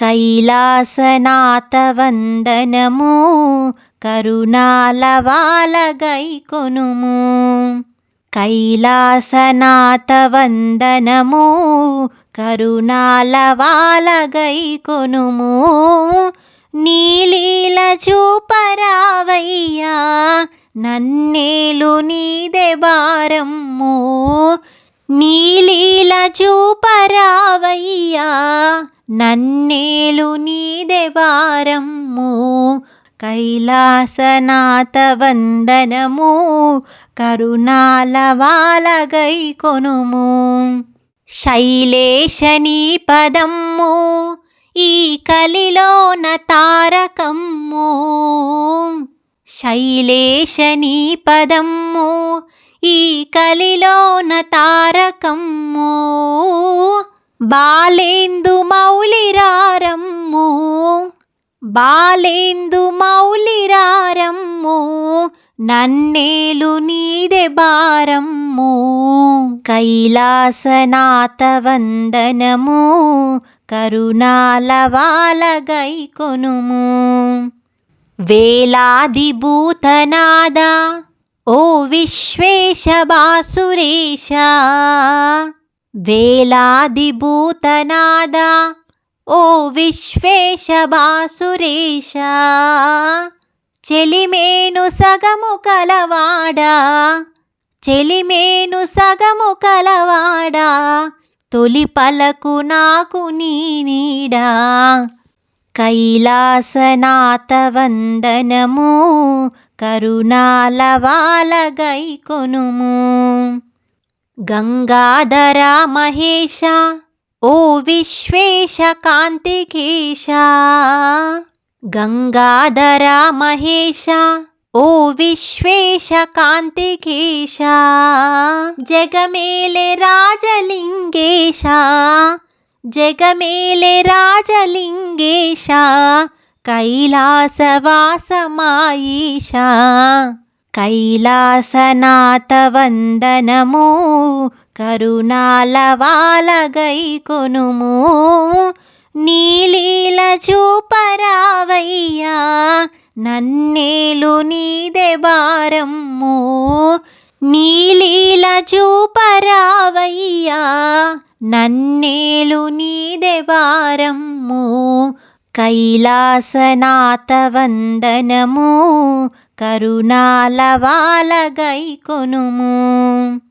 కైలాసనాథ వందనము కరుణాల వాలగై కొనుము. కైలాసనాథ వందనము కొనుము. నీలీల చూపరావయ్యా నన్నేలు నీదే భారమ్ము నీలీల చూపరావయ్యా నన్నేలు నీదే కైలాసనాథ వందనము కరుణాల వాలగై కొనుము. శైలేశనీ పదమ్ము ఈ కలిలోన తారకమ్ము. శైలేశనీ పదమ్ము ఈ కలిలోన తారకమ్ము బాలేందు మౌలిరారమ్ము బాలేందు మౌలిరారమ్ము నన్నేలు నీదే భారమ్ము కైలాసనాథ వందనము కరుణాలవాల కొనుము. వేలాది భూతనాదా ఓ విశ్వేశ బాసురేశ వేలాది భూతనాద ఓ విశ్వేశ బాసురేశ చెలిమేను సగము కలవాడా చెలిమేను సగము కలవాడా తొలి పలకు నాకు నీ నీడా. కైలాసనాథ వందనము కరుణాలవాలగై కొనుము గంగాధర మహేశ ఓ విశ్వేశ కాంతికేశ. గంగాధర మహేశ ఓ విశ్వేశ కాంతికేశ. జగమేలె రాజలింగేశ జగమేలె రాజలింగేశ. కైలాసవాసమాయీశ కైలాసనాథ వందనము కరుణాలవాలగైకొనుము. నీలీల చూపరావయ్యా నన్నేలు నీదే భారమ్ము నీలీల చూపరావయ్యా నన్నేలు నీదే భారమ్ము కైలాసనాథ వందనము కరుణాల కొనుము.